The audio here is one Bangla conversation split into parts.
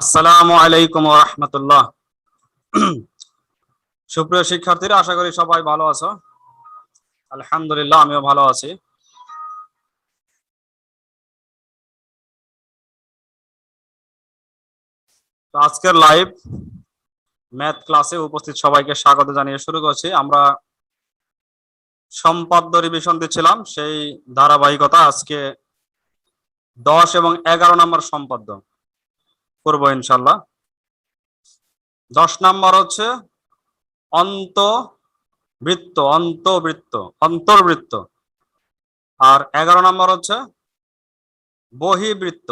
আসসালামু আলাইকুম রহমতুল্লাহ। সুপ্রিয় শিক্ষার্থীরা, আশা করি সবাই ভালো আছো। আলহামদুলিল্লাহ, আমিও ভালো আছি। আজকের লাইভ ম্যাথ ক্লাসে উপস্থিত সবাইকে স্বাগত জানিয়ে শুরু করছি। আমরা সম্পাদ্য রিভিশন দিচ্ছিলাম, সেই ধারাবাহিকতা আজকে দশ এবং এগারো নম্বর সম্পাদ্য। করব ইনশাল্লাহ দশ নাম্বার হচ্ছে অন্তবৃত্ত অন্তবৃত্ত, অন্তর্বৃত্ত। আর এগারো নাম্বার হচ্ছে বহিবৃত্ত।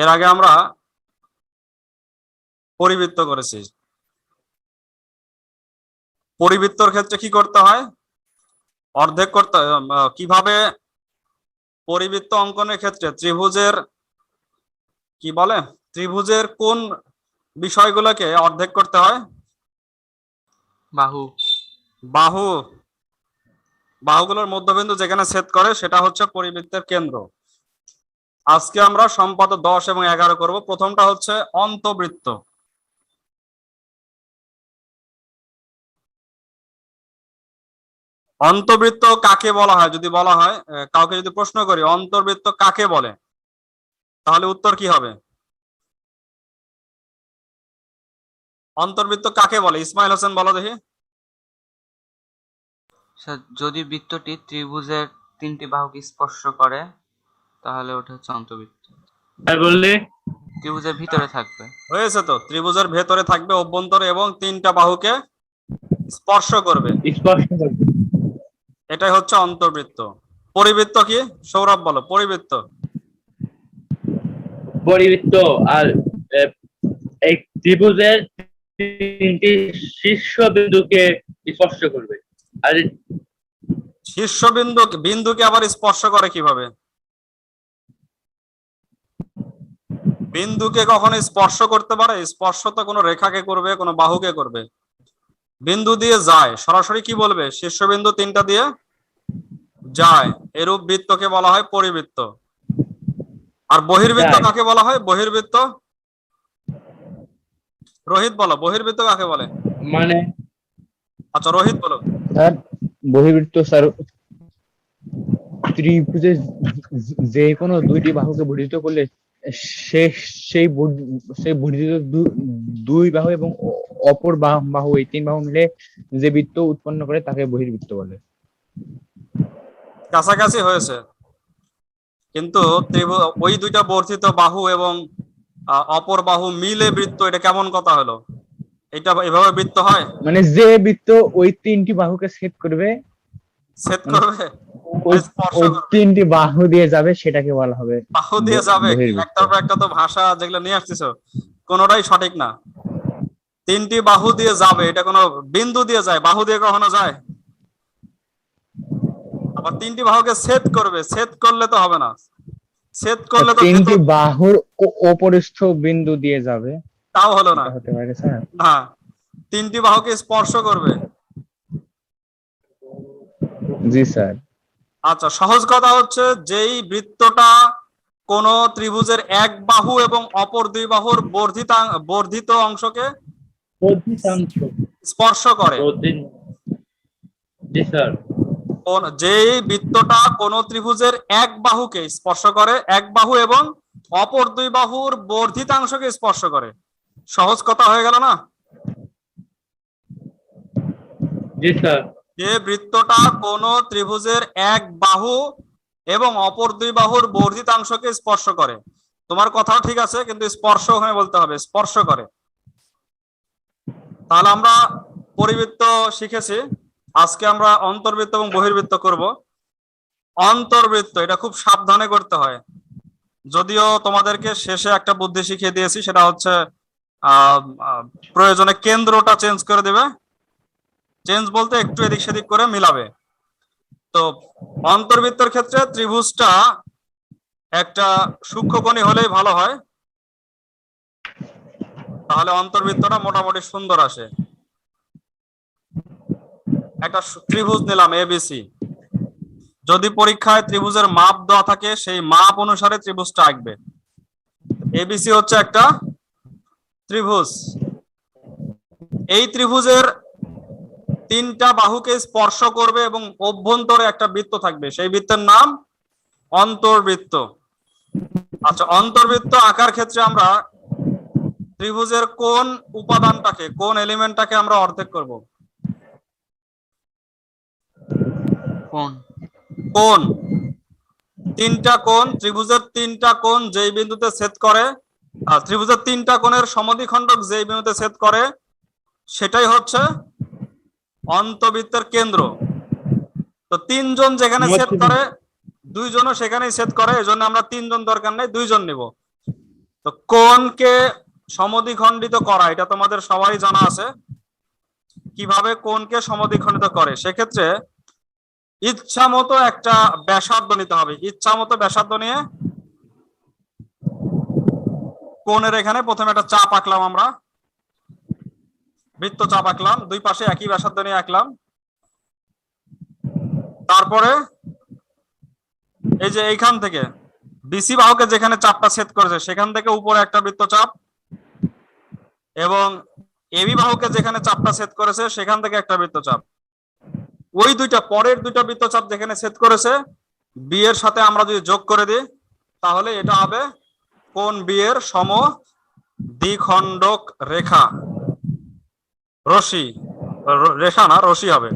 এর আগে আমরা পরিবৃত্ত করেছি। পরিবৃত্তর ক্ষেত্রে কি করতে হয়? অর্ধেক করতে কীভাবে পরিবৃত্ত অঙ্কনের ক্ষেত্রে ত্রিভুজের কি বলে? ত্রিভুজের কোন বিষয়গুলোকে অর্ধেক করতে হয়? বাহু। বাহু। বাহুগুলোর মধ্যবিন্দু যেখানে ছেদ করে সেটা হচ্ছে পরিবৃত্তের কেন্দ্র। আজকে আমরা সম্পাদ দশ এবং এগারো করব। প্রথমটা হচ্ছে অন্তবৃত্ত। অন্তবৃত্ত কাকে বলা হয়? যদি বলা হয় কাউকে যদি প্রশ্ন করি অন্তর্বৃত্ত কাকে বলে? তাহলে উত্তর কি হবে? অন্তর্বৃত্ত কাকে বলে? ইসমাইল হোসেন বলো দেখি। যদি বৃত্তটি ত্রিভুজের তিনটি বাহুকে স্পর্শ করে তাহলে ওটা হচ্ছে অন্তর্বৃত্ত। আর বললে? ত্রিভুজের ভিতরে থাকবে। হয়েছে তো। ত্রিভুজের ভেতরে থাকবে অভ্যন্তরে এবং তিনটা বাহুকে স্পর্শ করবে। স্পষ্ট করবে। এটাই হচ্ছে অন্তর্বৃত্ত। পরিবৃত্ত কি? সৌরভ বলো পরিবৃত্ত। পরিবৃত্ত আর এই ত্রিভুজের তিনটি শীর্ষ বিন্দুকে স্পর্শ করবে। আর শীর্ষবিন্দু বিন্দুকে আবার স্পর্শ করে কীভাবে? বিন্দুকে কখনো স্পর্শ করতে পারে? স্পর্শ তো কোনো রেখাকে করবে, কোনো বাহুকে করবে। বিন্দু দিয়ে যায়। সরাসরি কি বলবে? শীর্ষবিন্দু তিনটা দিয়ে যায়। এরূপ বৃত্তকে বলা হয় পরিবৃত্ত। আর বহির্বৃত্ত কাকে বলা হয়? বহির্বৃত্ত? রোহিত বলো বহির্বৃত্ত কাকে বলে? মানে? আচ্ছা রোহিত বলো। স্যার বহির্বৃত্ত স্যার ত্রিভুজের যে কোনো দুইটি বাহুকে বর্ধিত করলে সে সেই সেই বর্ধিত দুই বাহু এবং অপর বাহু এই তিন বাহু মিলে যে বৃত্ত উৎপন্ন করে তাকে বহির্বৃত্ত বলে। কাছাকাছি হয়েছে। কিন্তু ওই দুইটা বর্ধিত বাহু এবং অপর বাহু মিলে বৃত্ত এটা কেমন কথা হলো? এটা এভাবে বৃত্ত হয়? মানে যে বৃত্ত ওই তিনটি বাহুকে ছেদ করবে ছেদ করবে? স্পর্শ ওই করবে। তিনটি বাহু দিয়ে যাবে সেটাকে বলা হবে বাহু দিয়ে যাবে? একটার পর একটা তো ভাষা যেগুলো নিয়ে আসতেছো কোনোটাই সঠিক না। তিনটি বাহু দিয়ে যাবে এটা কোনো বিন্দু দিয়ে যায়? বাহু দিয়ে কখনো যায়? আবার তিনটি বাহুকে ছেদ করবে ছেদ করলে তো হবে না। ছেদ করলে তো তিনটি বাহুর অপরিস্থ বিন্দু দিয়ে যাবে। তাও হলো না। হতে পারে স্যার। না তিনটি বাহুকে স্পর্শ করবে। জি স্যার। আচ্ছা সহজ কথা হচ্ছে যেই বৃত্তটা কোন ত্রিভুজের এক বাহু এবং অপর দুই বাহুর বর্ধিত বর্ধিত অংশকে বর্ধিতাংশ। স্পর্শ করে। বর্ধিত জি স্যার। যেই বৃত্তটা কোন ত্রিভুজের এক বাহুকে স্পর্শ করে এক বাহু এবং অপর দুই বাহুর বর্ধিতাংশকে স্পর্শ করে। সহজ কথা হয়ে গেল না? জি স্যার। যে বৃত্তটা কোন ত্রিভুজের এক বাহু এবং অপর দুই বাহুর বর্ধিতাংশকে স্পর্শ করে। তোমার কথাও ঠিক আছে কিন্তু স্পর্শ ওখানে বলতে হবে স্পর্শ করে। তাহলে আমরা পরিবৃত্ত শিখেছি। আজকে আমরা অন্তর্বৃত্ত এবং বহির্বৃত্ত করব। অন্তর্বৃত্ত, এটা খুব সাবধানে করতে হয়। যদিও তোমাদেরকে শেষে একটা বুদ্ধি শিখিয়ে দিয়েছি, সেটা হচ্ছে প্রয়োজনে কেন্দ্রটা চেঞ্জ করে দেবে। চেঞ্জ বলতে একটু এদিক সেদিক করে মিলাবে। তো অন্তর্বৃত্তের ক্ষেত্রে ত্রিভুজটা একটা সূক্ষ্মকণি হলেই ভালো হয়। তাহলে অন্তর্বৃত্তটা মোটামুটি সুন্দর আসে। একটা ত্রিভুজ নিলাম এবিসি যদি পরীক্ষায় ত্রিভুজের মাপ দেওয়া থাকে, সেই মাপ অনুসারে ত্রিভুজটা আঁকবে। এবিসি হচ্ছে একটা ত্রিভুজ। এই ত্রিভুজের তিনটা বাহুকে স্পর্শ করবে এবং অভ্যন্তরে একটা বৃত্ত থাকবে। সেই বৃত্তের নাম অন্তর্বৃত্ত। আচ্ছা অন্তর্বৃত্ত আঁকার ক্ষেত্রে আমরা ত্রিভুজের কোন উপাদানটাকে, কোন এলিমেন্টটাকে আমরা অর্ধেক করব? কোন কোন তিনটা কোণ ত্রিভুজের তিনটা কোণ যেই বিন্দুতে ছেদ করে আর ত্রিভুজের তিনটা কোণের সমদ্বিখণ্ডক যেই বিন্দুতে ছেদ করে সেটাই হচ্ছে অন্তবৃত্তের কেন্দ্র। তো তিনজন যেখানে ছেদ করে দুইজনও সেখানেই ছেদ করে এজন্য আমরা তিনজন দরকার নেই দুইজন নিব। তো কোণকে সমদ্বিখণ্ডিত করা এটা তোমাদের সবাই জানা আছে কীভাবে কোণকে সমদ্বিখণ্ডিত করে? সেক্ষেত্রে ইচ্ছা মতো একটা ব্যাসার্ধ নিতে হবে। ইচ্ছা মতো ব্যাসার্ধ নিয়ে কোণের এখানে প্রথমে একটা চাপ আঁকলাম আমরা। বৃত্ত চাপ আঁকলাম, দুই পাশে একই ব্যাসার্ধ নিয়ে আঁকলাম। তারপরে এই যে এইখান থেকে বিসি বাহুকে যেখানে চাপটা ছেদ করেছে, সেখান থেকে উপরে একটা বৃত্ত চাপ এবং এবি বাহুকে যেখানে চাপটা ছেদ করেছে, সেখান থেকে একটা বৃত্তচাপ ওই দুইটা, পরের দুইটা বৃত্তচাপ যেখানে ছেদ করেছে বি এর সাথে আমরা যদি যোগ করে দিই, তাহলে এটা হবে কোন বি এর সম দ্বিখণ্ডক রেখা? রশি রেখা না রশি হবে।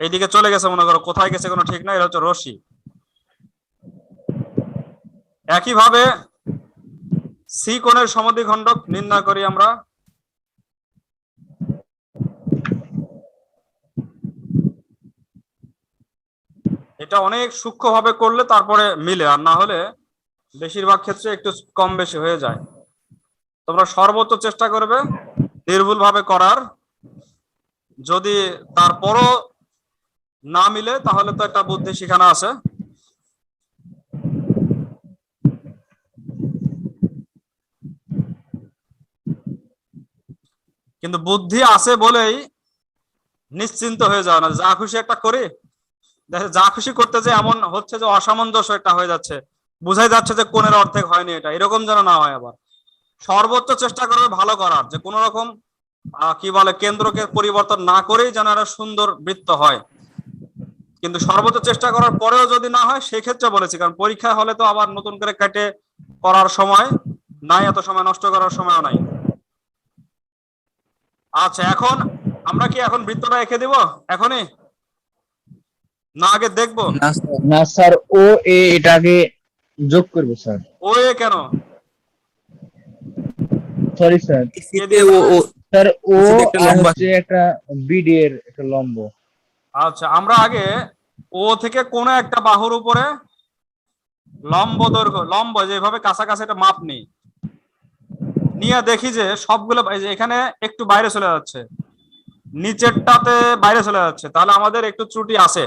এইদিকে চলে গেছে, মনে করো, কোথায় গেছে কোনো ঠিক নাই, এটা হচ্ছে রশি একইভাবে সি কোণের সমদ্বিখণ্ডক নির্ণয় করি আমরা। এটা অনেক সূক্ষ্মভাবে করলে তারপরে মিলে, আর না হলে বেশিরভাগ ক্ষেত্রে একটু কম বেশি হয়ে যায়। তোমরা সর্বোচ্চ চেষ্টা করবে নির্ভুল ভাবে করার। যদি তারপরও না মিলে, তাহলে তো একটা বুদ্ধি শিখানো আছে। কিন্তু বুদ্ধি আছে বলেই নিশ্চিন্ত হয়ে যাও না। যা খুশি একটা করি। যা খুশি করতে যে এমন হচ্ছে যে অসামঞ্জস্য একটা হয়ে যাচ্ছে, বুঝাই যাচ্ছে যে কোনের অর্ধেক হয়নি এটা, এরকম যেন না হয় আবার। সর্বোচ্চ চেষ্টা করবে ভালো করার, যে কোনো রকম কি বলে, কেন্দ্রকে পরিবর্তন না করেই যেন একটা সুন্দর বৃত্ত হয়। কিন্তু সর্বোচ্চ চেষ্টা করার পরেও যদি না হয় সেই ক্ষেত্রে বলেছি, কারণ পরীক্ষা হলে তো আবার নতুন করে কেটে করার সময় নাই, এত সময় নষ্ট করার সময়ও নাই। আচ্ছা এখন আমরা কি এখন বৃত্তটা এঁকে দিব? এখনই? না আগে দেখব? না স্যার ও এ এটাকে যোগ করবে স্যার। ও এ কেন? Sorry sir. এ দিয়ে স্যার ও হচ্ছে একটা বিডি এর একটা লম্ব। আচ্ছা আমরা আগে ও থেকে কোন একটা বাহুর উপরে লম্ব দৈর্ঘ্য লম্ব যেভাবে কাছাকাছি একটা মাপ নেই। নিয়ে দেখি যে সবগুলো এখানে একটু বাইরে চলে যাচ্ছে। নিচেরটাতে বাইরে চলে যাচ্ছে। তাহলে আমাদের একটু ত্রুটি আছে।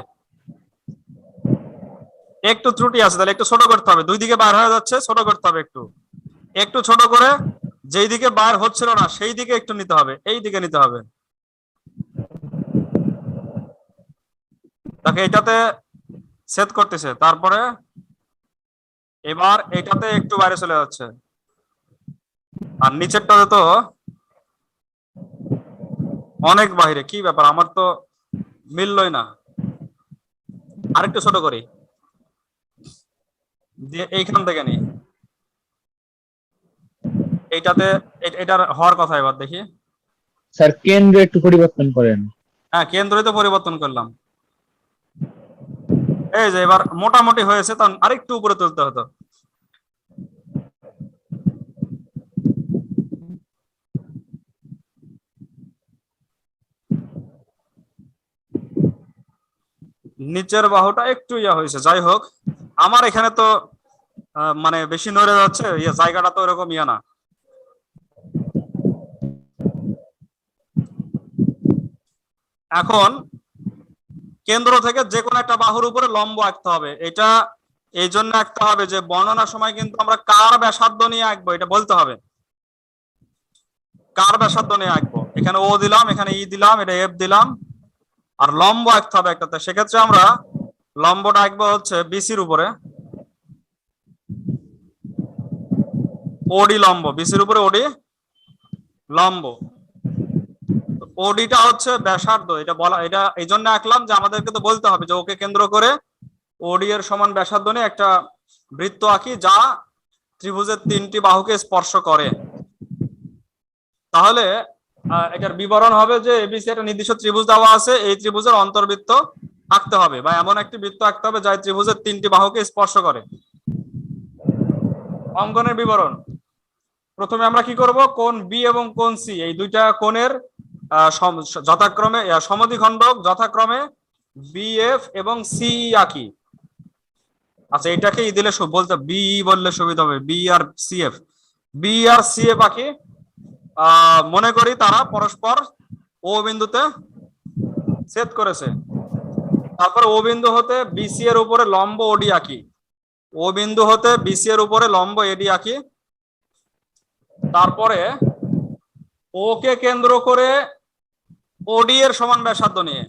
একটু ত্রুটি আছে, তাহলে একটু ছোট করতে হবে। দুই দিকে বার হয়ে যাচ্ছে, ছোট করতে হবে একটু। একটু ছোট করে যেই দিকে বার হচ্ছিল না, সেই দিকে একটু নিতে হবে, এই দিকে নিতে হবে। তাকে এটাতে সেট করতেছে, তারপরে এবার এটাতে একটু বাইরে চলে যাচ্ছে। আর নিচেরটাতে তো অনেক বাইরে, কি ব্যাপার? আমার তো মিললই না। আরেকটু ছোট করি। দিয়ে এইখান থেকে নি। এইটাতে এটার হওয়ার কথা এবার দেখি। স্যার কেন্দ্র একটু পরিবর্তন করেন। হ্যাঁ কেন্দ্রই তো পরিবর্তন করলাম। এই যে এবার মোটামুটি হয়েছে তখন আরেকটু উপরে তুলতে হতো। নিচের বাহুটা একটু ইয়া হয়েছে যাই হোক। আমার এখানে তো মানে বেশি নড়ে যাচ্ছে ইয়ে জায়গাটা তো এরকম ইয়া না। এখন কেন্দ্র থেকে যে কোনো একটা বাহুর উপরে লম্ব আঁকতে হবে। এটা এই জন্য আঁকতে হবে যে বর্ণনার সময় কিন্তু আমরা কার ব্যাসার্ধ নিয়ে আঁকবো, এটা বলতে হবে। কার ব্যাসার্ধ নিয়ে আঁকবো? এখানে ও দিলাম, এখানে ই দিলাম, এটা এফ দিলাম, আর লম্ব আঁকতে হবে একটাতে। সেক্ষেত্রে আমরা লম্বটা আঁকবো হচ্ছে বিসির উপরে। ওডি লম্ব, বিসির উপরে ওডি লম্ব। ওডিটা হচ্ছে ব্যাসার্ধ, এটা বলা, এটা এই জন্য আঁকলাম যে আমাদেরকে তো বলতে হবে যে ওকে কেন্দ্র করে ওডি এর সমান ব্যাসার্ধ নিয়ে একটা বৃত্ত আঁকি যা ত্রিভুজের তিনটি বাহুকে স্পর্শ করে। তাহলে এটার বিবরণ হবে যে এবিসি একটা নির্দিষ্ট ত্রিভুজ দেওয়া আছে, এই ত্রিভুজের অন্তর্বৃত্ত আঁকতে হবে বা এমন একটি বৃত্ত আঁকতে হবে যা ত্রিভুজের তিনটি বাহুকে স্পর্শ করে। অঙ্কনের বিবরণ। প্রথমে আমরা কি করব? কোণ বি এবং কোন সি এই দুইটা কোণের যথাক্রমে সমদ্বিখণ্ডক যথাক্রমে বিএফ এবং সি আঁকি। আচ্ছা এটাকেই দিলে সু- বলতে বি বললে সুবিধা হবে। বি আর সিএফ বি আর সিএফ আঁকি। আহ, মনে করি তারা পরস্পর ও বিন্দুতে ছেদ করেছে। তারপর ও বিন্দু হতে বিসি এর উপরে লম্ব ওডি আঁকি। ও বিন্দু হতে বিসি এর উপরে লম্ব এডি আঁকি। তারপরে ও কে কেন্দ্র করে ওডি এর সমান ব্যাসার্ধ নিয়ে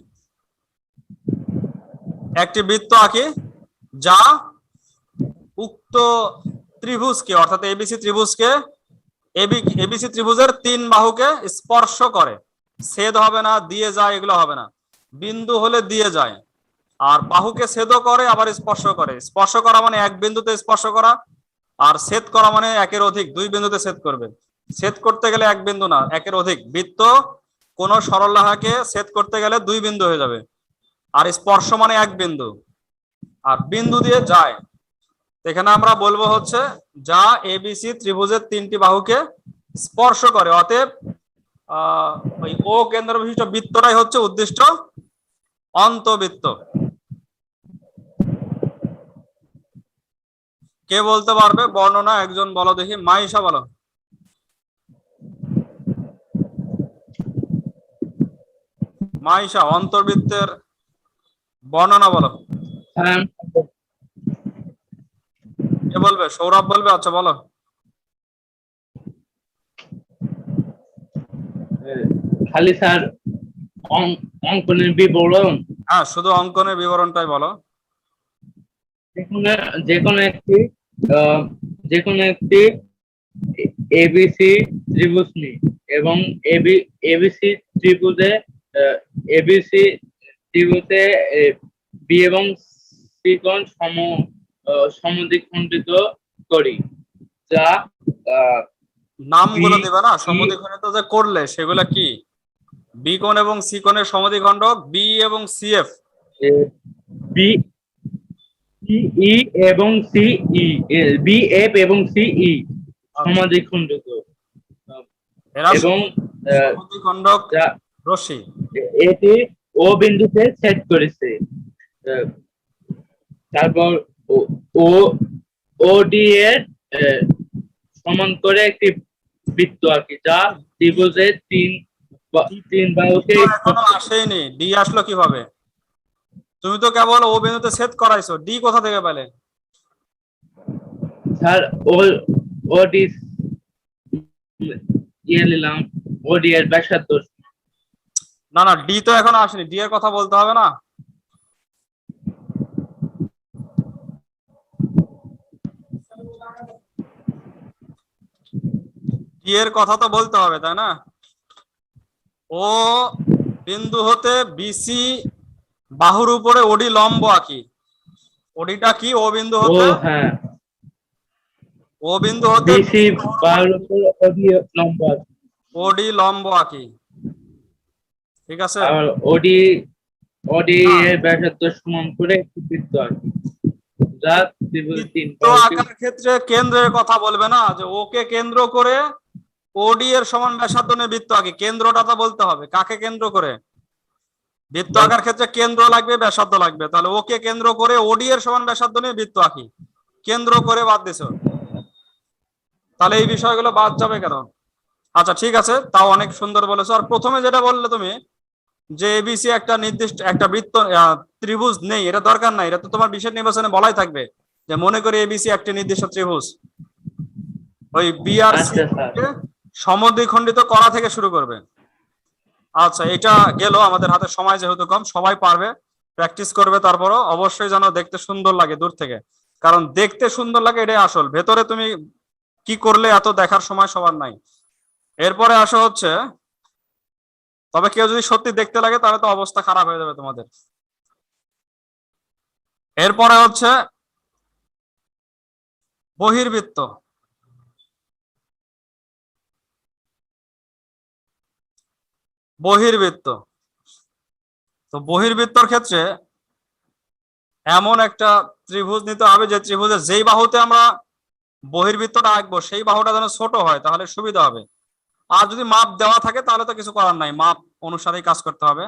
একটি বৃত্ত আঁকি, যা উক্ত ত্রিভুজকে, অর্থাৎ এবিসি ত্রিভুজকে এবিসি ত্রিভুজের তিন বাহুকে স্পর্শ করে। ছেদ হবে না, দিয়ে যায়, এগুলো হবে না। বিন্দু হলে দিয়ে যায়। আর বাহুকে ছেদও করে, আবার স্পর্শ করে। স্পর্শ করা মানে এক বিন্দুতে স্পর্শ করা, আর ছেদ করা মানে একের অধিক, দুই বিন্দুতে ছেদ করবে। ছেদ করতে গেলে এক বিন্দু না, একের অধিক। বৃত্ত কোন সরলরেখাকে ছেদ করতে গেলে দুই বিন্দু হয়ে যাবে। আর স্পর্শ মানে এক বিন্দু। আর বিন্দু দিয়ে যায়। এখানে আমরা বলব হচ্ছে, যা এবিসি ত্রিভুজের তিনটি বাহুকে স্পর্শ করে। অতএব ওই ও কেন্দ্র বিশিষ্ট বৃত্তটাই হচ্ছে উদ্দিষ্ট অন্তবৃত্ত। কে বলতে পারবে? বর্ণনা একজন বলো দেখি। মাইশা বলো। মাইশা অন্তর্বৃত্তের বর্ণনা বলো। হ্যাঁ। কে বলবে? সৌরভ বলবে? আচ্ছা বলো। খালি স্যার অঙ্কনের বিবরণ। হ্যাঁ শুধু অঙ্কনের বিবরণটাই বলো। যেকোনো যেকোনো একটি যেকোনো একটি এবিসি ত্রিভুজ নিই এবং এবি এবিসি ত্রিভুজে এবিসি ত্রিভুজে বি এবং সি কোণ সম সমদ্বিখণ্ডিত করি যা আহ, নামগুলো দেবে না? সমদ্বিখণ্ডিত যে করলে সেগুলো কি? বি কোণ এবং সি কোণের সমদ্বিখণ্ডক বি এবং সিএফ বি ই এবং সিই বি এফ এবং সিই সমাধিখণ্ডিত এরা এবং রশ্মি। এটি ও বিন্দুতে ছেদ করেছে। তারপর ও- ও ডি এর সমান করে একটি বৃত্ত আঁকি যা ত্রিভুজের তিন তিন বাহুকে আসেনি। ডি আসলো কীভাবে? তুমি তো কেবল ও বিন্দুতে সেট করাইছো ডি কোথা থেকে পেলে? স্যার ও ও ডি ইয়ে নিলাম ও ডি এর ব্যাসার্ধ। না না ডি তো এখনও আসেনি ডি এর কথা বলতে হবে না। ডি এর কথা তো বলতে হবে তাই না? ও বিন্দু হতে বিসি বাহুর উপরে ওডি লম্ব আঁকি। ওডিটা কি? ও বিন্দু হতে? হ্যাঁ। ও বিন্দু হতে বিসি বাহুর উপর ও ডি নম্বর ওডি লম্ব আঁকি। ঠিক আছে? আর ওডি ওডি এর ব্যাসার্ধ সমান করে একটি বৃত্ত আঁকি। যা ত্রিভুজ তিন তো বাহুকে আঁকার ক্ষেত্রে কেন্দ্রের কথা বলবে না যে ওকে কেন্দ্র করে ওডি এর সমান ব্যাসার্ধ নিয়ে বৃত্ত আঁকি। কেন্দ্রটা তো বলতে হবে। কাকে কেন্দ্র করে? বৃত্ত আঁকার ক্ষেত্রে কেন্দ্র লাগবে ব্যাসার্ধ লাগবে। তাহলে ওকে কেন্দ্র করে ওডি এর সমান ব্যাসার্ধ নিয়ে বৃত্ত আঁকি। কেন্দ্র করে বাদ দিছো। তাহলে এই বিষয়গুলো বাদ যাবে কেন? আচ্ছা ঠিক আছে তাও অনেক সুন্দর বলেছ। আর প্রথমে যেটা বললে তুমি যে এবিসি একটা নির্দিষ্ট একটা বৃত্ত ত্রিভুজ নেই এটা দরকার নাই। এটা তো তোমার বিশেষ নির্বাচনে বলাই থাকবে যে মনে করি এবিসি একটি নির্দিষ্ট ত্রিভুজ। ওই বিআরসি আচ্ছা সমদ্বিখণ্ডিত করা থেকে শুরু করবে। আচ্ছা এটা গেল, আমাদের হাতে সময় যেহেতু কম, সবাই পারবে প্র্যাকটিস করবে তারপরও, অবশ্যই যেন দেখতে সুন্দর লাগে দূর থেকে। কারণ দেখতে সুন্দর লাগে এটাই আসল। ভেতরে তুমি কি করলে এত দেখার সময় সবার নাই। এরপরে আসা হচ্ছে, তবে কেউ যদি সত্যি দেখতে লাগে, তাহলে তো অবস্থা খারাপ হয়ে যাবে তোমাদের। এরপরে হচ্ছে, বহির্বৃত্ত। বহির্বৃত্ত। তো বহির্বৃত্তর ক্ষেত্রে এমন একটা ত্রিভুজ নিতে হবে যে ত্রিভুজের যেই বাহুতে আমরা বহির্বৃত্তটা আঁকবো, সেই বাহুটা যেন ছোট হয়, তাহলে সুবিধা হবে। আর যদি মাপ দেওয়া থাকে, তাহলে তো কিছু করার নাই। মাপ অনুসারেই কাজ করতে হবে।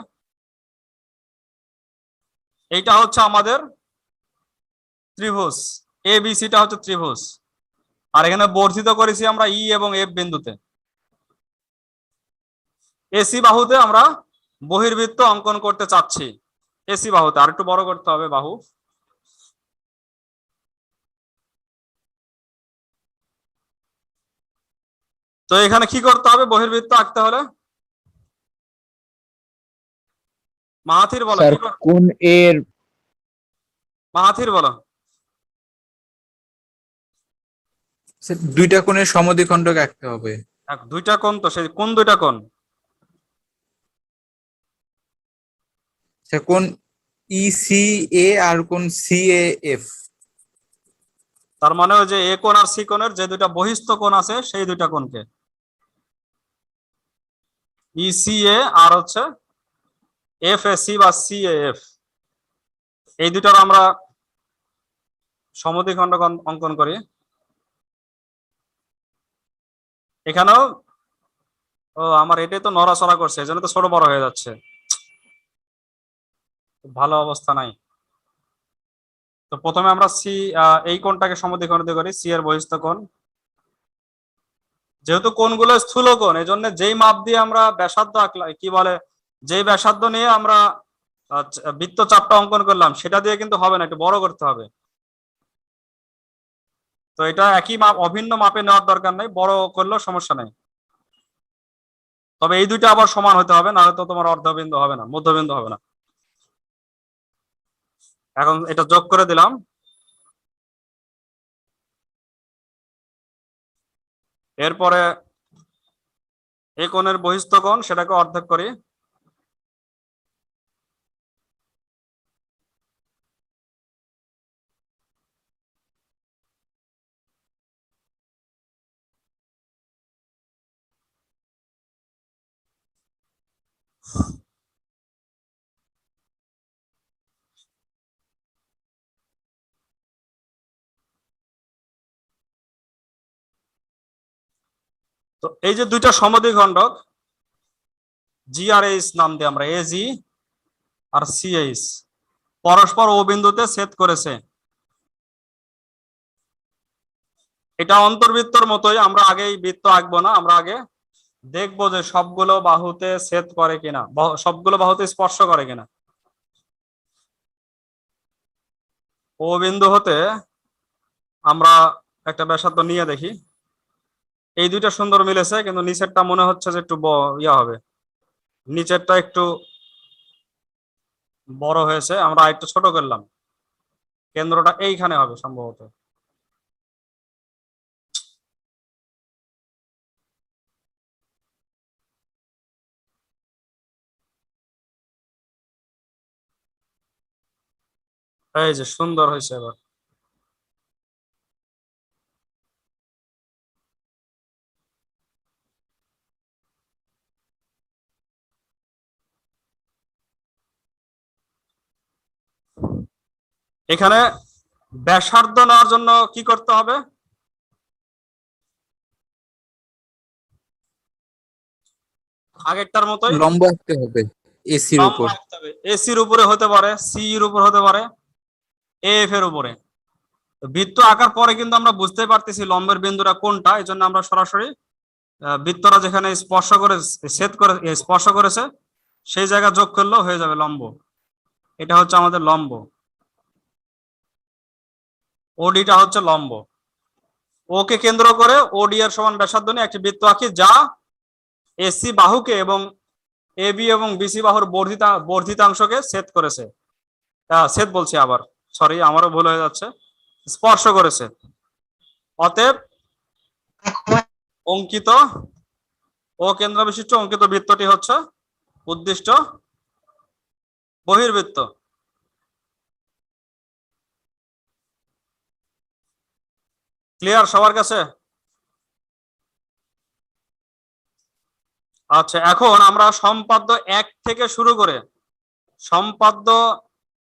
এইটা হচ্ছে আমাদের ত্রিভুজ। এ বি সিটা হচ্ছে ত্রিভুজ। আর এখানে বর্ধিত করেছি আমরা ই এবং এফ বিন্দুতে। এসি বাহুতে আমরা বহির্বৃত্ত অঙ্কন করতে চাচ্ছি। এসি বাহুতে আর একটু বড় করতে হবে বাহু। তো এখানে কি করতে হবে? বহির্বৃত্ত আঁকতে হলে? মাহাথির বলো কোন এর মাহাথির বলো। দুইটা কোণের সমদ্বিখণ্ডক আঁকতে হবে। দুইটা কোণ তো সেই কোন দুইটা কোণ। সে কোন ইসি এ আর কোন সি এ এফ তার মানে ওই যে এ কোণ আর সি কোণের যে দুইটা বহিস্থ কোণ আছে, সেই দুইটা কোণকে। ইসিএ আর হচ্ছে এফ এ সি বা সি এফ এই দুটার আমরা সমদ্বিখণ্ড অঙ্কন করি। এখানেও, ও, আমার এটাই তো নড়াচড়া করছে, এই জন্য তো ছোট বড় হয়ে যাচ্ছে। ভালো অবস্থা নাই। তো প্রথমে আমরা সি এই কোণটাকে সমদ্বিখণ্ডিত করি সি এর বহিস্থ কোণ। যেহেতু কোণগুলো স্থূল কোণ এই জন্য যেই মাপ দিয়ে আমরা ব্যাসার্ধ কি বলে যেই ব্যাসার্ধ নিয়ে আমরা আহ, চ- বৃত্তচাপটা অঙ্কন করলাম সেটা দিয়ে কিন্তু হবে না একটু বড় করতে হবে। তো এটা একই মাপ অভিন্ন মাপে নেওয়ার দরকার নেই বড় করলেও সমস্যা নেই। তবে এই দুইটা আবার সমান হতে হবে নাহলে তো তোমার অর্ধবিন্দু হবে না মধ্যবিন্দু হবে না। এখন এটা যোগ করে দিলাম। এরপরে এই কোণের বহিস্থ কোণ সেটাকে অর্ধেক করি। তো এই যে দুইটা সমদ্বিখণ্ডক জি আর এইচ নাম দিই আমরা এ জি আর সি এইচ পরস্পর ও বিন্দুতে ছেদ করেছে। এটা অন্তর্বৃত্তর মতোই, আমরা আগেই বৃত্ত আঁকবো না, আমরা আগে দেখব যে সবগুলো বাহুতে ছেদ করে কিনা সবগুলো বাহুতে স্পর্শ করে কিনা। ও বিন্দু হতে আমরা একটা ব্যাসার্ধ নিয়ে দেখি। এই দুইটা সুন্দর মিলেছে, কিন্তু নিচেরটা মনে হচ্ছে যে একটু ইয়া হবে। নিচেরটা একটু বড় হয়েছে, আমরা আরেকটু ছোট করলাম। কেন্দ্রটা এইখানে হবে সম্ভবত। এই যে সুন্দর হয়েছে এবার। এখানে ব্যাসার্ধ নেওয়ার জন্য কি করতে হবে? আগেরটার মতোই লম্ব আঁকতে হবে এসির উপর। এসির উপরে হতে পারে সি এর উপর হতে পারে এফ এর উপরে। বৃত্ত আঁকার পরে কিন্তু আমরা বুঝতে পারতেছি লম্বের বিন্দুটা কোনটা এই জন্য আমরা সরাসরি বৃত্তরা যেখানে স্পর্শ করে ছেদ করে স্পর্শ করেছে সেই জায়গা যোগ করলেও হয়ে যাবে লম্ব। এটা হচ্ছে আমাদের লম্ব। ওডিটা হচ্ছে লম্ব। ওকে কেন্দ্র করে ওডি এর সমান ব্যাসার্ধ নিয়ে একটি বৃত্ত আঁকি, যা এসি বাহুকে এবং এ বি এবং বিসি বাহুর বর্ধিতা, বর্ধিতাংশকে ছেদ করেছে। ছেদ বলছি আবার সরি আমারও ভুল হয়ে যাচ্ছে। স্পর্শ করেছে। অতএব অঙ্কিত ও কেন্দ্র বিশিষ্ট অঙ্কিত বৃত্তটি হচ্ছে উদ্দিষ্ট বহির্বৃত্ত। ক্লিয়ার সবার কাছে? আচ্ছা এখন আমরা সম্পাদ্য এক থেকে শুরু করে সম্পাদ্য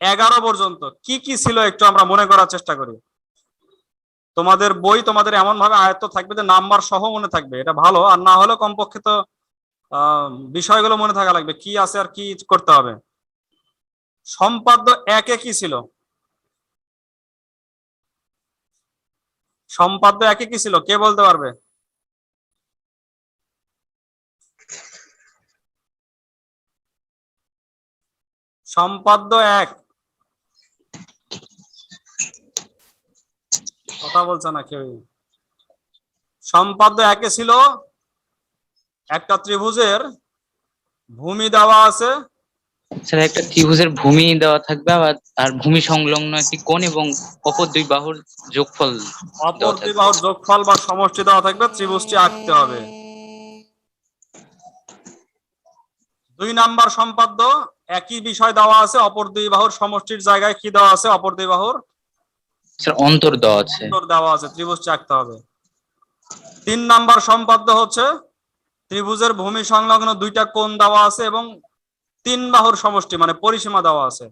এগারো পর্যন্ত কি কি ছিল একটু আমরা মনে করার চেষ্টা করি। তোমাদের বই তোমাদের এমন ভাবে আয়ত্ত থাকবে যে নাম্বার সহ মনে থাকবে, এটা ভালো। আর না হলে কমপক্ষে তো বিষয়গুলো মনে থাকা লাগবে, কি আছে আর কি করতে হবে। সম্পাদ্য একে কি ছিল? সম্পাদ্য একে কি ছিল? কে বলতে পারবে? সম্পাদ্য এক। কথা বলছে না কেউ। সম্পাদ্য একে ছিল একটা ত্রিভুজের, ভূমি দেওয়া আছে স্যার একটা ত্রিভুজের ভূমি দেওয়া থাকবে আবার আর ভূমি সংলগ্ন একটি কোণ এবং অপর দুই বাহুর যোগফল অপর দুই বাহুর যোগফল বা সমষ্টি দেওয়া থাকবে ত্রিভুজটি আঁকতে হবে। দুই নাম্বার সম্পাদ্য একই বিষয় দেওয়া আছে অপর দুই বাহুর সমষ্টির জায়গায় কি দেওয়া আছে অপর দুই বাহুর? স্যার অন্তর দেওয়া আছে। উত্তর দেওয়া আছে ত্রিভুজটি আঁকতে হবে। তিন নাম্বার সম্পাদ্য হচ্ছে ত্রিভুজের ভূমি সংলগ্ন দুইটা কোণ দেওয়া আছে এবং তিন বাহুর সমষ্টি মানে পরিসীমা দেওয়া আছে।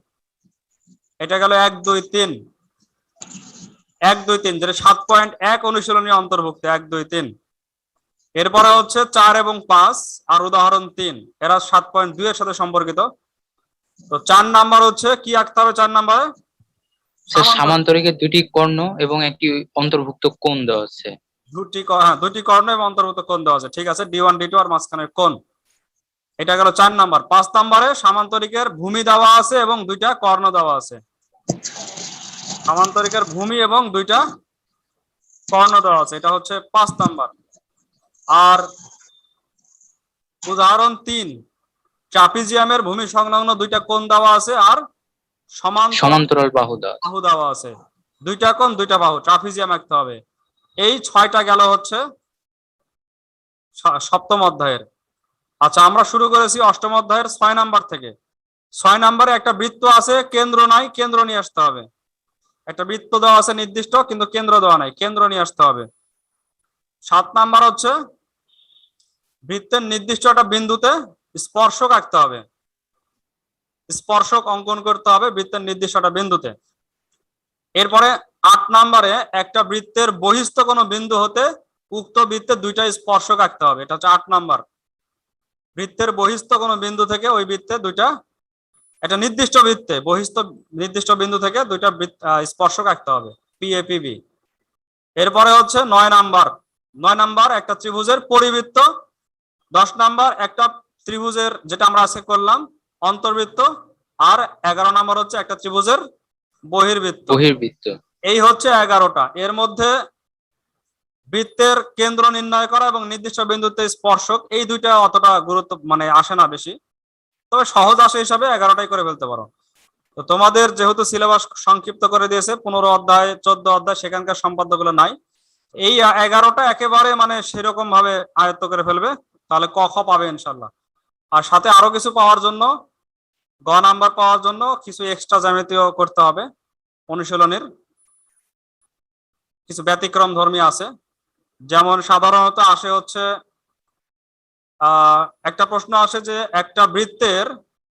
এটা গেল এক দুই তিন। এক দুই তিন যেটা সাত পয়েন্ট এক অনুশীলনী অন্তর্ভুক্ত এক দুই তিন। এরপরে হচ্ছে চার এবং পাঁচ আর উদাহরণ তিন। এরা সাত পয়েন্ট দুই এর সাথে সম্পর্কিত। তো চার নাম্বার হচ্ছে কি আঁকতে হবে চার নাম্বারে? সামান্তরিকের দুটি কর্ণ এবং একটি অন্তর্ভুক্ত কোণ দেওয়া আছে। দুটি হ্যাঁ দুটি কর্ণ এবং অন্তর্ভুক্ত কোণ দেওয়া আছে। ঠিক আছে ডি ওয়ান ডি টু আর মাঝখানের কোণ। এটা গেল চার নাম্বার। পাঁচ নাম্বারে সামান্তরিকের ভূমি দেওয়া আছে এবং দুইটা কর্ণ দেওয়া আছে। সামান্তরিকের ভূমি এবং দুইটা কর্ণ দেওয়া আছে। এটা হচ্ছে পাঁচ নাম্বার। আর উদাহরণ তিন ট্রাপিজিয়ামের ভূমি সংলগ্ন দুইটা কোণ দেওয়া আছে আর সমান সমান্তরাল বাহু বাহু দেওয়া আছে। দুইটা কোণ দুইটা বাহু ট্রাপিজিয়াম আঁকতে হবে। এই ছয়টা গেল হচ্ছে সপ্তম অধ্যায়ের। আচ্ছা আমরা শুরু করেছি অষ্টম অধ্যায়ের ছয় নাম্বার থেকে। ছয় নাম্বারে একটা বৃত্ত আছে, কেন্দ্র নাই, কেন্দ্র নিয়ে আসতে হবে। একটা বৃত্ত দেওয়া আছে নির্দিষ্ট, কিন্তু কেন্দ্র দেওয়া নাই, কেন্দ্র নিয়ে আসতে হবে। সাত নাম্বার হচ্ছে, বৃত্তের নির্দিষ্ট একটা বিন্দুতে স্পর্শক আঁকতে হবে। স্পর্শক অঙ্কন করতে হবে বৃত্তের নির্দিষ্ট একটা বিন্দুতে। এরপরে আট নাম্বারে একটা বৃত্তের বহিস্থ কোনো বিন্দু হতে উক্ত বৃত্তে দুইটা স্পর্শক আঁকতে হবে। এটা হচ্ছে আট নাম্বার। বৃত্তের বহিস্থ কোনো বিন্দু থেকে ওই বৃত্তে দুইটা একটা নির্দিষ্ট বৃত্তে বহিস্থ নির্দিষ্ট বিন্দু থেকে দুইটা স্পর্শক আঁকতে হবে পি এ পি বি এরপরে হচ্ছে নয় নাম্বার। নয় নাম্বার একটা ত্রিভুজের পরিবৃত্ত দশ নাম্বার একটা ত্রিভুজের যেটা আমরা আজকে করলাম অন্তর্বৃত্ত আর এগারো নাম্বার হচ্ছে একটা ত্রিভুজের বহির্বৃত্ত। বহির্বৃত্ত। এই হচ্ছে এগারোটা। এর মধ্যে বৃত্তের কেন্দ্র নির্ণয় করা এবং নির্দিষ্ট বিন্দুতে স্পর্শক, এই দুইটা অতটা গুরুত্ব মানে আসে না বেশি। তবে সহজ আসে হিসাবে এগারোটাই করে ফেলতে পারো। তো তোমাদের যেহেতু সিলেবাস সংক্ষিপ্ত করে দিয়েছে, পনেরো অধ্যায়, চোদ্দ অধ্যায়, সেখানকার সম্পাদ্যগুলো নাই। এই এগারোটা একেবারে মানে সেরকম ভাবে আয়ত্ত করে ফেলবে, তাহলে ক খ পাবে ইনশাল্লাহ আর সাথে আরও কিছু পাওয়ার জন্য, গ নাম্বার পাওয়ার জন্য কিছু এক্সট্রা জ্যামিতিও করতে হবে, অনুশীলনের। কিছু ব্যতিক্রম ধর্মী আছে। যেমন সাধারণত আসে হচ্ছে একটা প্রশ্ন আসে যে একটা বৃত্তের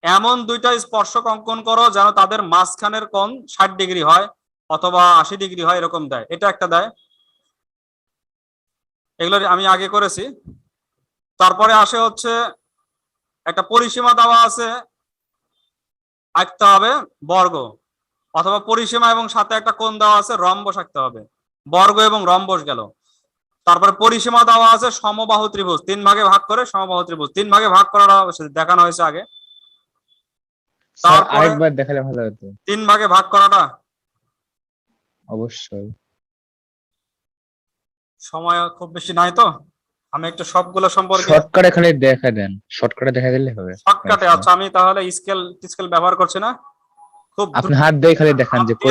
এমন দুইটা স্পর্শক অঙ্কন করো যেন তাদের মাঝখানের কোণ ষাট ডিগ্রি হয় অথবা আশি ডিগ্রি হয়, এরকম দেয়। এটা একটা দেয়। এগুলো আমি আগে করেছি। তারপরে আসে হচ্ছে, একটা পরিসীমা দেওয়া আছে, আঁকতে হবে বর্গ। অথবা পরিসীমা এবং সাথে একটা কোণ দেওয়া আছে, রম্বস আঁকতে হবে। বর্গ এবং রম্বস গেল। তারপরে পরিসীমা দেওয়া আছে সমবাহু ত্রিভুজ। তিন ভাগে ভাগ করে সমবাহু ত্রিভুজ। তিন ভাগে ভাগ করাটা দেখানো হয়েছে আগে। স্যার তারপরে- আরেকবার দেখালে ভালো হতো। তিন ভাগে ভাগ করাটা? অবশ্যই। সময় খুব বেশি নাই তো? আমি একটু সবগুলো সম্পর্কে শর্টকাটে খালি দেখা দেন। শর্টকাটে দেখা দিলে হবে। শর্টকাটে আচ্ছা। আমি তাহলে স্কেল স্কেল ব্যবহার করছি না। খুব আপনি হাত দিয়ে খালি দেখান যে কে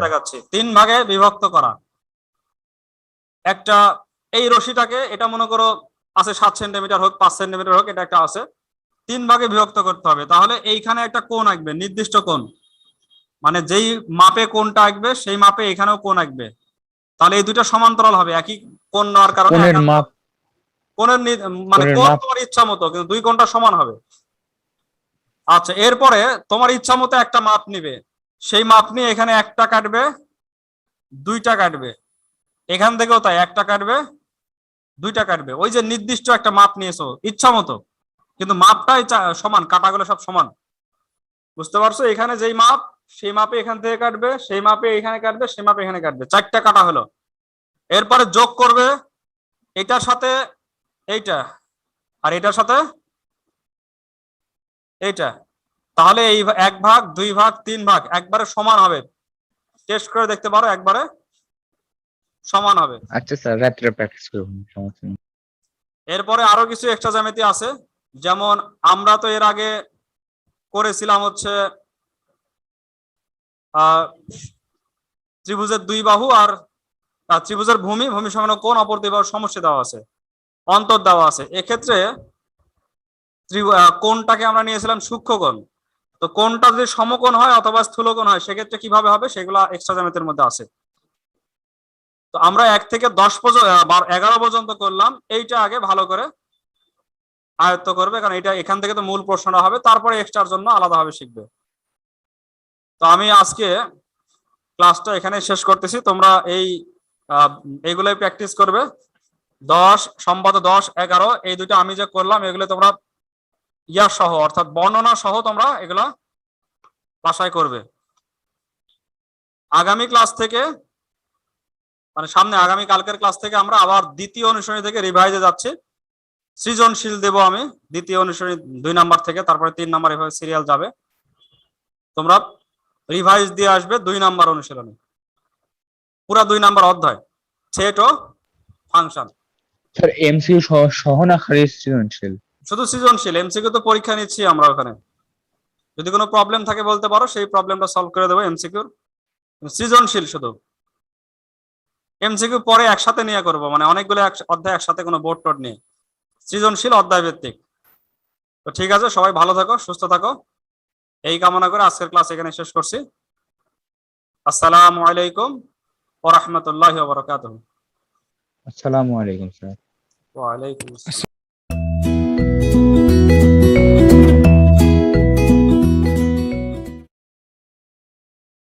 দেখাচ্ছি। তিন ভাগে বিভক্ত করা। একটা এই রশিটাকে এটা মনে করো আছে সাত সেন্টিমিটার হোক পাঁচ সেন্টিমিটার হোক এটা একটা আছে। তিন ভাগে বিভক্ত করতে হবে। তাহলে এইখানে একটা কোণ আঁকবে নির্দিষ্ট কোণ। মানে যেই মাপে কোণটা আঁকবে সেই মাপে এখানেও কোণ আঁকবে। তাহলে এই দুইটা সমান্তরাল হবে একই কোণ নেওয়ার কারণে কোণের নি- মানে কোণ তোমার ইচ্ছা মতো কিন্তু দুই কোণটা সমান হবে। আচ্ছা এরপরে তোমার ইচ্ছা মতো একটা মাপ নিবে। সেই মাপ নিয়ে এখানে একটা কাটবে দুইটা কাটবে। এখান থেকেও তাই, একটা কাটবে, দুইটা কাটবে। ওই যে নির্দিষ্ট একটা মাপ নিয়েছো, ইচ্ছা মতো। কিন্তু মাপটাই সমান, কাটাগুলো সব সমান। বুঝতে পারছ? এখানে যেই মাপ, সেই মাপে এখান থেকে কাটবে, সেই মাপে এখানে কাটবে, সেই মাপে এখানে কাটবে। চারটা কাটা হলো। এরপরে যোগ করবে, এটার সাথে এইটা, আর এটার সাথে এইটা। তাহলে এই এক ভাগ, দুই ভাগ, তিন ভাগ, একবারে সমান হবে। টেস্ট করে দেখতে পারো, একবারে সমান হবে। আচ্ছা স্যার রাত্রে প্র্যাকটিস করব সমস্যা নেই। এরপরে আরও কিছু এক্সট্রা জ্যামিতি আছে। যেমন আমরা তো এর আগে করেছিলাম হচ্ছে ত্রিভুজের দুই বাহু আর ত্রিভুজের ভূমি ভূমি সমান কোন অপর দুই বাহুর সমষ্টি দেওয়া আছে অন্তর দেওয়া আছে। এক্ষেত্রে কোণটাকে আমরা নিয়েছিলাম সূক্ষ্ম কোণ। তো কোনটা যদি সমকোণ হয় অথবা স্থূলকোণ হয় সেক্ষেত্রে কীভাবে হবে? সেগুলা এক্সট্রা জ্যামিতির মধ্যে আছে। তো আমরা এক থেকে দশ পর্যন্ত এগারো পর্যন্ত করলাম। এইটা আগে ভালো করে আয়ত্ত করবে, কারণ এটা এখান থেকে তো মূল প্রশ্নটা হবে, তারপরে এক্সট্রার জন্য আলাদাভাবে শিখবে। তো আমি আজকে ক্লাসটা এখানে শেষ করতেছি। তোমরা এই এইগুলোই প্র্যাকটিস করবে। দশ, সম্বাদ দশ, এগারো, এই দুটো আমি যে করলাম, এগুলো তোমরা ইয়া সহ, অর্থাৎ বর্ণনা সহ তোমরা এগুলা বাসায় করবে। আগামী ক্লাস থেকে মানে সামনে আগামী কালকের ক্লাস থেকে আমরা আবার দ্বিতীয় অনুশীলনী থেকে রিভাইজে যাচ্ছি। সৃজনশীল দেব আমি দ্বিতীয় অনুশীলনী দুই নাম্বার থেকে তারপরে তিন নাম্বার এভাবে সিরিয়াল যাবে। তোমরা রিভাইজ দিয়ে আসবে দুই নাম্বার অনুশীলনী। পুরা দুই নাম্বার অধ্যায় সেট ও ফাংশন স্যার এমসিউ সহ না খালি সৃজনশীল? শুধু সৃজনশীল এমসিকিউ তো পরীক্ষা নিচ্ছি আমরা ওখানে। যদি কোনো প্রবলেম থাকে বলতে পারো সেই প্রবলেমটা সলভ করে দেবো এমসিকিউর সৃজনশীল শুধু। এমসিকিউ পরে একসাথে নিয়ে করব। মানে অনেকগুলো অধ্যায় একসাথে কোনো বোর্ড টোড নিয়ে সৃজনশীল অধ্যায় ভিত্তিক তো ঠিক আছে সবাই ভালো থাকো সুস্থ থাকো। এই কামনা করে আজকের ক্লাস এখানে শেষ করছি। আসসালামু আলাইকুম ওয়া রাহমাতুল্লাহি ওয়া বারাকাতুহু। আসসালামু আলাইকুম স্যার। ওয়া আলাইকুম আসসালাম।